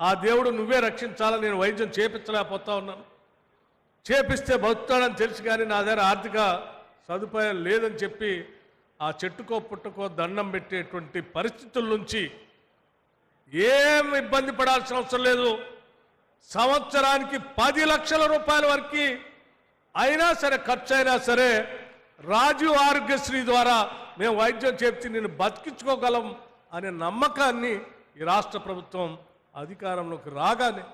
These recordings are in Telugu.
ఆ దేవుడు నువ్వే రక్షించాలని నేను వైద్యం చేపించలేకపోతా ఉన్నాను. చేపిస్తే బతుకుతాడని తెలుసు కానీ నా దగ్గర ఆర్థిక సదుపాయం లేదని చెప్పి ఆ చెట్టుకో పుట్టుకో దండం పెట్టేటువంటి పరిస్థితుల నుంచి ఏం ఇబ్బంది పడాల్సిన అవసరం లేదు. సంవత్సరానికి పది లక్షల రూపాయల వరకు అయినా సరే ఖర్చు అయినా సరే రాజీవ్ ఆరోగ్యశ్రీ ద్వారా మేము వైద్యం చేపించి నేను బతికించుకోగలం అనే నమ్మకాన్ని ఈ రాష్ట్ర ప్రభుత్వం అధికారంలోకి రాగానే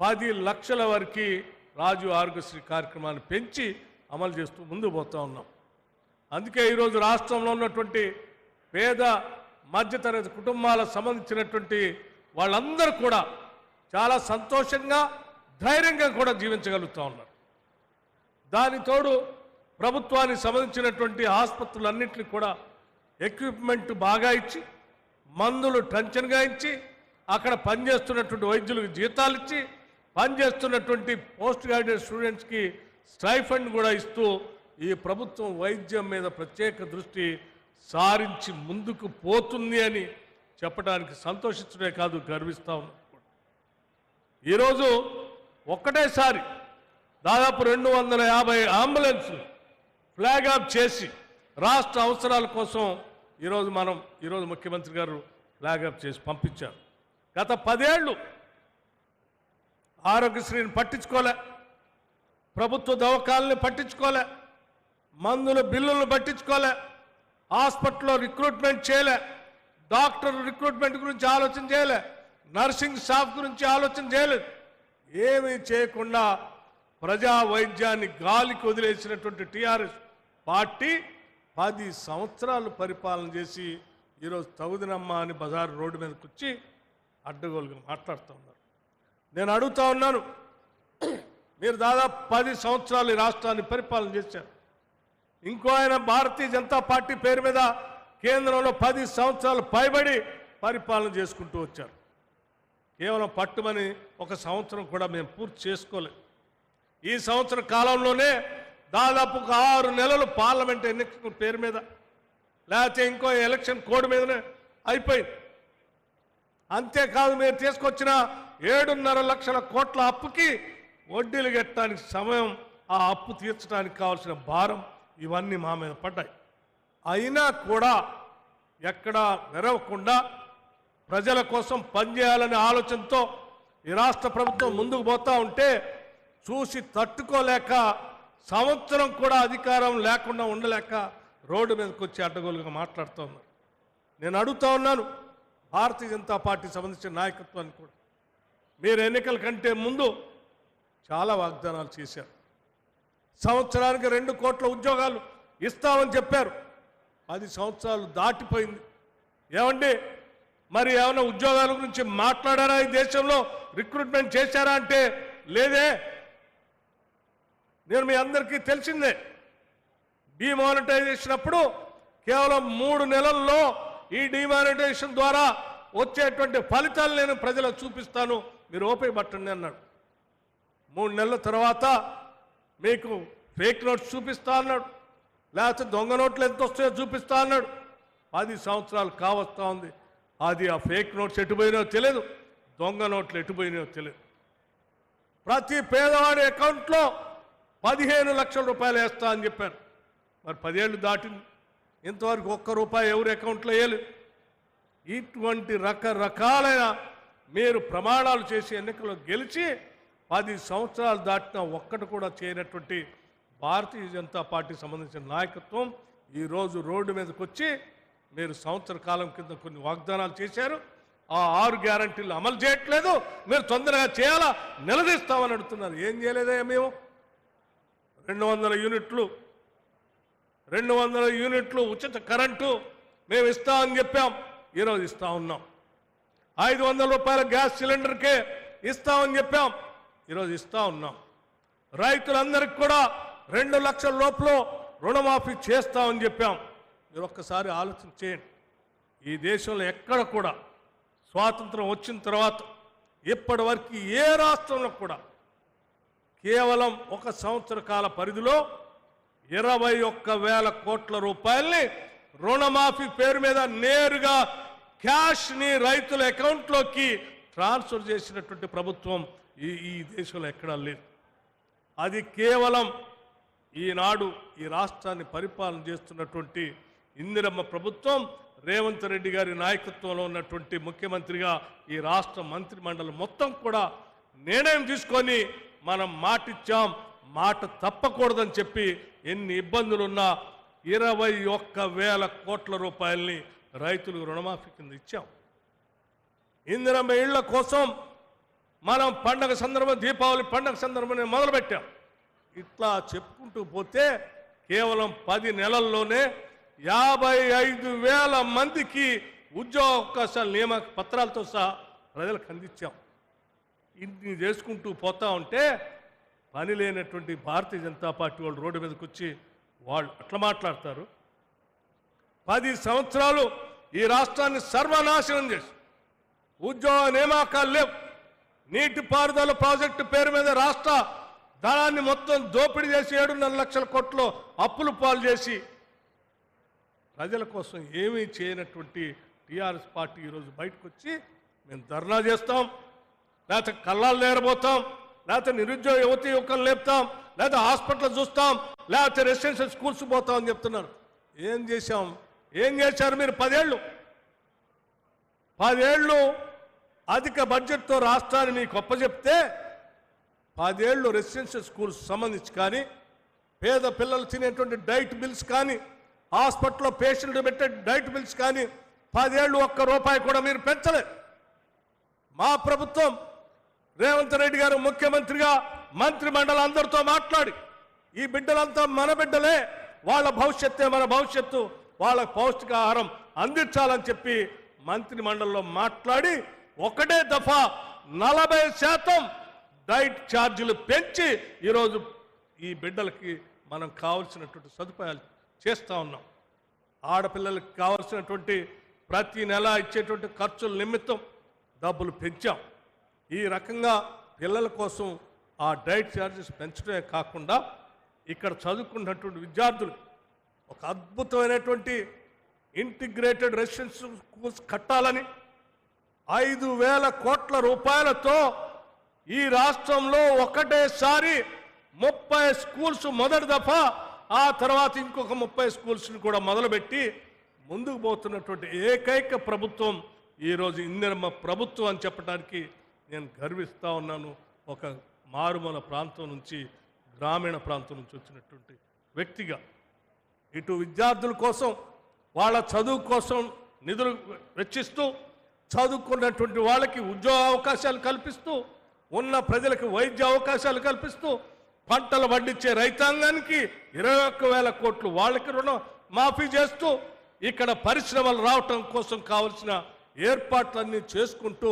పది లక్షల వరకు రాజు ఆరోగ్యశ్రీ కార్యక్రమాన్ని పెంచి అమలు చేస్తూ ముందు పోతూ ఉన్నాం. అందుకే ఈరోజు రాష్ట్రంలో ఉన్నటువంటి పేద మధ్యతరగతి కుటుంబాలకు సంబంధించినటువంటి వాళ్ళందరూ కూడా చాలా సంతోషంగా ధైర్యంగా కూడా జీవించగలుగుతూ ఉన్నారు. దాని తోడు ప్రభుత్వానికి సంబంధించినటువంటి ఆసుపత్రులన్నింటినీ కూడా ఎక్విప్మెంట్ బాగా ఇచ్చి మందులు టెన్షన్గా ఇచ్చి అక్కడ పనిచేస్తున్నటువంటి వైద్యులకు జీతాలు ఇచ్చి పనిచేస్తున్నటువంటి పోస్ట్ గ్రాడ్యుయేట్ స్టూడెంట్స్కి స్టైఫండ్ కూడా ఇస్తూ ఈ ప్రభుత్వం వైద్యం మీద ప్రత్యేక దృష్టి సారించి ముందుకు పోతుంది అని చెప్పడానికి సంతోషించడే కాదు గర్విస్తా ఉన్నాం. ఈరోజు ఒక్కటేసారి దాదాపు రెండు వందల యాభై అంబులెన్సులు ఫ్లాగ్ ఆఫ్ చేసి రాష్ట్ర అవసరాల కోసం ఈరోజు మనం ఈరోజు ముఖ్యమంత్రి గారు ఫ్లాగ్ ఆఫ్ చేసి పంపించారు. గత పదేళ్ళు ఆరోగ్యశ్రీని పట్టించుకోలే. ప్రభుత్వ దవకాలని పట్టించుకోలే. మందుల బిల్లులను పట్టించుకోలే. హాస్పిటల్లో రిక్రూట్మెంట్ చేయలే. డాక్టర్ రిక్రూట్మెంట్ గురించి ఆలోచన చేయలే. నర్సింగ్ స్టాఫ్ గురించి ఆలోచన చేయలేదు ఏమీ చేయకుండా ప్రజా వైద్యాన్ని గాలికి వదిలేసినటువంటి టీఆర్ఎస్ పార్టీ పది సంవత్సరాలు పరిపాలన చేసి ఈరోజు తగుదినమ్మ అని బజారు రోడ్డు మీదకి వచ్చి అడ్డగోలుగా మాట్లాడుతూ ఉన్నారు. నేను అడుగుతా ఉన్నాను మీరు దాదాపు పది సంవత్సరాలు ఈ రాష్ట్రాన్ని పరిపాలన చేశారు. ఇంకో ఆయన భారతీయ జనతా పార్టీ పేరు మీద కేంద్రంలో పది సంవత్సరాలు పైబడి పరిపాలన చేసుకుంటూ వచ్చారు. కేవలం పట్టుమని ఒక సంవత్సరం కూడా మేము పూర్తి చేసుకోలేదు. ఈ సంవత్సర కాలంలోనే దాదాపు ఒక ఆరు నెలలు పార్లమెంట్ ఎన్నికల పేరు మీద లేకపోతే ఇంకో ఎలక్షన్ కోడ్ మీదనే అయిపోయింది. అంతేకాదు మీరు తీసుకొచ్చిన ఏడున్నర లక్షల కోట్ల అప్పుకి వడ్డీలు కట్టడానికి సమయం ఆ అప్పు తీర్చడానికి కావాల్సిన భారం ఇవన్నీ మా మీద పడ్డాయి. అయినా కూడా ఎక్కడా నెరవకుండా ప్రజల కోసం పనిచేయాలనే ఆలోచనతో ఈ రాష్ట్ర ప్రభుత్వం ముందుకు పోతూ ఉంటే చూసి తట్టుకోలేక సంవత్సరం కూడా అధికారం లేకుండా ఉండలేక రోడ్డు మీదకి వచ్చి అడ్డగోలుగా మాట్లాడుతూ ఉన్నారు నేను అడుగుతా ఉన్నాను భారతీయ జనతా పార్టీ సంబంధించిన నాయకత్వాన్ని కూడా. మీరు ఎన్నికల కంటే ముందు చాలా వాగ్దానాలు చేశారు. సంవత్సరానికి రెండు కోట్ల ఉద్యోగాలు ఇస్తామని చెప్పారు. పది సంవత్సరాలు దాటిపోయింది. ఏమండి? మరి ఏమైనా ఉద్యోగాల గురించి మాట్లాడారా ఈ దేశంలో? రిక్రూట్మెంట్ చేశారా అంటే లేదే. నేను మీ అందరికీ తెలిసిందే. డిమానిటైజేషన్ అప్పుడు కేవలం మూడు నెలల్లో ఈ డిమానిటేషన్ ద్వారా వచ్చేటువంటి ఫలితాలు నేను ప్రజలకు చూపిస్తాను. మీరు ఓపిక పట్టండి అన్నాడు. మూడు నెలల తర్వాత మీకు ఫేక్ నోట్స్ చూపిస్తా అన్నాడు. లేకపోతే దొంగ నోట్లు ఎంత వస్తాయో చూపిస్తా అన్నాడు. పది సంవత్సరాలు కావస్తా ఉంది. అది ఆ ఫేక్ నోట్స్ ఎటుపోయినాయో తెలియదు దొంగ నోట్లు ఎటుపోయినాయో తెలియదు ప్రతి పేదవాడి అకౌంట్లో పదిహేను లక్షల రూపాయలు వేస్తా అని చెప్పారు. మరి పదేళ్ళు దాటింది. ఇంతవరకు ఒక్క రూపాయి ఎవరి అకౌంట్లో వేయలేదు. ఇటువంటి రకరకాలైన మీరు ప్రమాణాలు చేసి ఎన్నికల్లో గెలిచి పది సంవత్సరాలు దాటిన ఒక్కటి కూడా చేయనటువంటి భారతీయ జనతా పార్టీ సంబంధించిన నాయకత్వం ఈరోజు రోడ్డు మీదకి వచ్చి మీరు సంవత్సర కాలం కింద కొన్ని వాగ్దానాలు చేశారు. ఆ ఆరు గ్యారంటీలు అమలు చేయట్లేదు. మీరు తొందరగా చేయాలా? నిలదీస్తామని అడుగుతున్నారు. ఏం చేయలేదే మేము? రెండు వందల యూనిట్లు రెండు వందల యూనిట్లు ఉచిత కరెంటు మేము ఇస్తామని చెప్పాం. ఈరోజు ఇస్తా ఉన్నాం. ఐదు వందల రూపాయల గ్యాస్ సిలిండర్కే ఇస్తామని చెప్పాం. ఈరోజు ఇస్తా ఉన్నాం. రైతులందరికీ కూడా రెండు లక్షల లోపల రుణమాఫీ చేస్తామని చెప్పాం. మీరు ఒక్కసారి ఆలోచన చేయండి. ఈ దేశంలో ఎక్కడ కూడా స్వాతంత్రం వచ్చిన తర్వాత ఇప్పటి వరకు ఏ రాష్ట్రంలో కూడా కేవలం ఒక సంవత్సర కాల పరిధిలో ఇరవై ఒక్క వేల కోట్ల రూపాయల్ని రుణమాఫీ పేరు మీద నేరుగా క్యాష్ని రైతుల అకౌంట్లోకి ట్రాన్స్ఫర్ చేసినటువంటి ప్రభుత్వం ఈ ఈ దేశంలో ఎక్కడా లేదు. అది కేవలం ఈనాడు ఈ రాష్ట్రాన్ని పరిపాలన చేస్తున్నటువంటి ఇందిరమ్మ ప్రభుత్వం రేవంత్ రెడ్డి గారి నాయకత్వంలో ఉన్నటువంటి ముఖ్యమంత్రిగా ఈ రాష్ట్ర మంత్రి మండలి మొత్తం కూడా నిర్ణయం తీసుకొని మనం మాటిచ్చాం. మాట తప్పకూడదని చెప్పి ఎన్ని ఇబ్బందులున్నా ఇరవై ఒక్క వేల కోట్ల రూపాయల్ని రైతులు రుణమాఫీ కింద ఇచ్చాం. ఇందిరమ్మ ఇళ్ళ కోసం మనం పండగ సందర్భం దీపావళి పండగ సందర్భం మొదలుపెట్టాం. ఇట్లా చెప్పుకుంటూ పోతే కేవలం పది నెలల్లోనే యాభై ఐదు వేల మందికి ఉద్యోగ అవకాశాలు నియామక పత్రాలతో సహా ప్రజలకు అందించాం. ఇన్ని చేసుకుంటూ పోతా ఉంటే పని లేనటువంటి భారతీయ జనతా పార్టీ వాళ్ళు రోడ్డు మీదకి వచ్చి వాళ్ళు అట్లా మాట్లాడతారు. పది సంవత్సరాలు ఈ రాష్ట్రాన్ని సర్వనాశనం చేసి ఉద్యోగ నియామకాలు లేవు. నీటిపారుదల ప్రాజెక్టు పేరు మీద రాష్ట్ర ధనాన్ని మొత్తం దోపిడీ చేసి ఏడున్నర లక్షల కోట్లు అప్పులు పాలు చేసి ప్రజల కోసం ఏమీ చేయనటువంటి టీఆర్ఎస్ పార్టీ ఈరోజు బయటకు వచ్చి మేము ధర్నా చేస్తాం. లేకపోతే కళ్ళాలు నేరబోతాం. లేకపోతే నిరుద్యోగ యువతి యువకులు లేపుతాం లేకపోతే హాస్పిటల్ చూస్తాం లేకపోతే రెసిడెన్షియల్ స్కూల్స్ పోతాం అని చెప్తున్నారు. ఏం చేశాం? ఏం చేశారు మీరు? పదేళ్ళు. పదేళ్ళు అధిక బడ్జెట్తో రాష్ట్రాన్ని మీకు అప్పచెప్తే పదేళ్ళు రెసిడెన్షియల్ స్కూల్స్ సంబంధించి కానీ పేద పిల్లలు తినేటువంటి డైట్ బిల్స్ కానీ హాస్పిటల్లో పేషెంట్ పెట్టే డైట్ బిల్స్ కానీ పదేళ్ళు ఒక్క రూపాయి కూడా మీరు పెంచలేదు. మా ప్రభుత్వం రేవంత్ రెడ్డి గారు ముఖ్యమంత్రిగా మంత్రి మండలి అందరితో మాట్లాడి ఈ బిడ్డలంతా మన బిడ్డలే వాళ్ళ భవిష్యత్తే మన భవిష్యత్తు వాళ్ళ పౌష్టికాహారం అందించాలని చెప్పి మంత్రి మండలిలో మాట్లాడి ఒకటే దఫా నలభై శాతం డైట్ ఛార్జీలు పెంచి ఈరోజు ఈ బిడ్డలకి మనం కావలసినటువంటి సదుపాయాలు చేస్తూ ఉన్నాం. ఆడపిల్లలకి కావలసినటువంటి ప్రతి నెల ఇచ్చేటువంటి ఖర్చుల నిమిత్తం డబ్బులు పెంచాం. ఈ రకంగా పిల్లల కోసం ఆ డైట్ ఛార్జెస్ పెంచడమే కాకుండా ఇక్కడ చదువుకున్నటువంటి విద్యార్థులు ఒక అద్భుతమైనటువంటి ఇంటిగ్రేటెడ్ రెసిడెన్షియల్ స్కూల్స్ కట్టాలని ఐదు వేల కోట్ల రూపాయలతో ఈ రాష్ట్రంలో ఒకటేసారి ముప్పై స్కూల్స్ మొదటి దఫా ఆ తర్వాత ఇంకొక ముప్పై స్కూల్స్ని కూడా మొదలుపెట్టి ముందుకు పోతున్నటువంటి ఏకైక ప్రభుత్వం ఈరోజు ఇందిరమ్మ ప్రభుత్వం అని చెప్పడానికి నేను గర్విస్తూ ఉన్నాను. ఒక మారుమూల ప్రాంతం నుంచి గ్రామీణ ప్రాంతం నుంచి వచ్చినటువంటి వ్యక్తిగా. ఇటు విద్యార్థుల కోసం వాళ్ళ చదువు కోసం నిధులు వెచ్చిస్తూ చదువుకున్నటువంటి వాళ్ళకి ఉద్యోగ అవకాశాలు కల్పిస్తూ ఉన్న ప్రజలకు వైద్య అవకాశాలు కల్పిస్తూ పంటలు పండించే రైతాంగానికి ఇరవై ఒక్క వేల కోట్లు వాళ్ళకి రుణం మాఫీ చేస్తూ ఇక్కడ పరిశ్రమలు రావటం కోసం కావలసిన ఏర్పాట్లన్నీ చేసుకుంటూ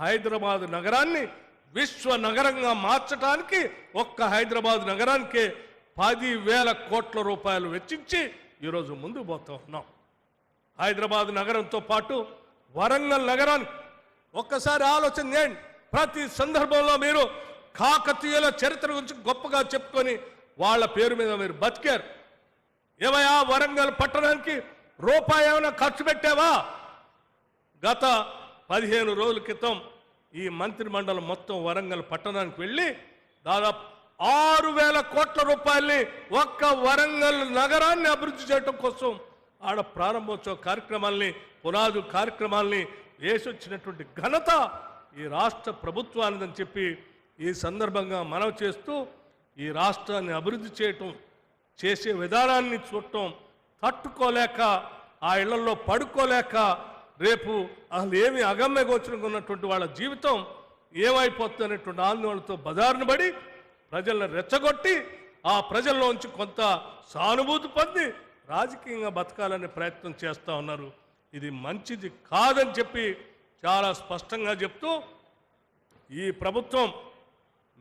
హైదరాబాద్ నగరాన్ని విశ్వ నగరంగా మార్చడానికి ఒక్క హైదరాబాద్ నగరానికే పది వేల కోట్ల రూపాయలు వెచ్చించి ఈరోజు ముందు పోతూ ఉన్నాం. హైదరాబాద్ నగరంతో పాటు వరంగల్ నగరానికి ఒక్కసారి ఆలోచన చేయండి. ప్రతి సందర్భంలో మీరు కాకతీయుల చరిత్ర గురించి గొప్పగా చెప్పుకొని వాళ్ళ పేరు మీద మీరు బతికారు. ఏమయ్యా వరంగల్ పట్టణానికి రూపాయి ఏమైనా ఖర్చు పెట్టావా? గత పదిహేను రోజుల క్రితం ఈ మంత్రి మండలం మొత్తం వరంగల్ పట్టణానికి వెళ్ళి దాదాపు ఆరు వేల కోట్ల రూపాయల్ని ఒక్క వరంగల్ నగరాన్ని అభివృద్ధి చేయడం కోసం ఆడ ప్రారంభోత్సవ కార్యక్రమాల్ని పునాదు కార్యక్రమాల్ని వేసొచ్చినటువంటి ఘనత ఈ రాష్ట్ర ప్రభుత్వానిదని చెప్పి ఈ సందర్భంగా మనవి చేస్తూ ఈ రాష్ట్రాన్ని అభివృద్ధి చేయటం చేసే విధానాన్ని చూడటం తట్టుకోలేక ఆ ఇళ్ళలో పడుకోలేక రేపు అసలు ఏమి అగమ్య గోచరంగా ఉన్నటువంటి వాళ్ళ జీవితం ఏమైపోతున్నటువంటి ఆందోళనతో బజారును పడి ప్రజలను రెచ్చగొట్టి ఆ ప్రజల్లోంచి కొంత సానుభూతి పొంది రాజకీయంగా బతకాలనే ప్రయత్నం చేస్తూ ఉన్నారు. ఇది మంచిది కాదని చెప్పి చాలా స్పష్టంగా చెప్తూ ఈ ప్రభుత్వం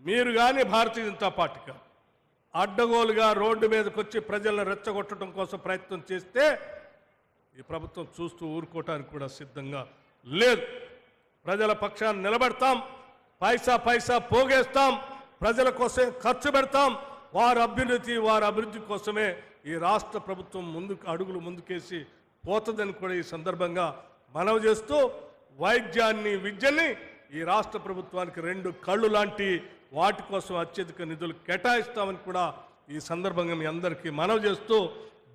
మీరు కానీ భారతీయ జనతా పార్టీ అడ్డగోలుగా రోడ్డు మీదకి వచ్చి ప్రజలను రెచ్చగొట్టడం కోసం ప్రయత్నం చేస్తే ఈ ప్రభుత్వం చూస్తూ ఊరుకోవటానికి కూడా సిద్ధంగా లేదు. ప్రజల పక్షాన్ని నిలబెడతాం పైసా పైసా పోగేస్తాం ప్రజల కోసం ఖర్చు పెడతాం. వారి అభ్యున్నతి వారి అభివృద్ధి కోసమే ఈ రాష్ట్ర ప్రభుత్వం ముందుకు అడుగులు ముందుకేసి పోతుందని కూడా ఈ సందర్భంగా మనవి చేస్తూ వైద్యాన్ని విద్యని ఈ రాష్ట్ర ప్రభుత్వానికి రెండు కళ్ళు లాంటి వాటి కోసం అత్యధిక నిధులు కేటాయిస్తామని కూడా ఈ సందర్భంగా మీ అందరికీ మనవి చేస్తూ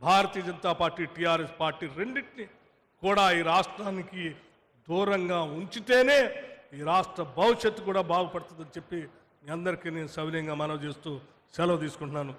Bharatiya Janata party TRS party రెండింటిని కూడా ఈ రాష్ట్రానికి దూరంగా ఉంచితేనే ఈ రాష్ట్ర భవిష్యత్తు కూడా బాగుపడుతుందని చెప్పి మీ అందరికీ నేను సవినయంగా మనవి చేస్తూ సెలవు తీసుకుంటున్నాను.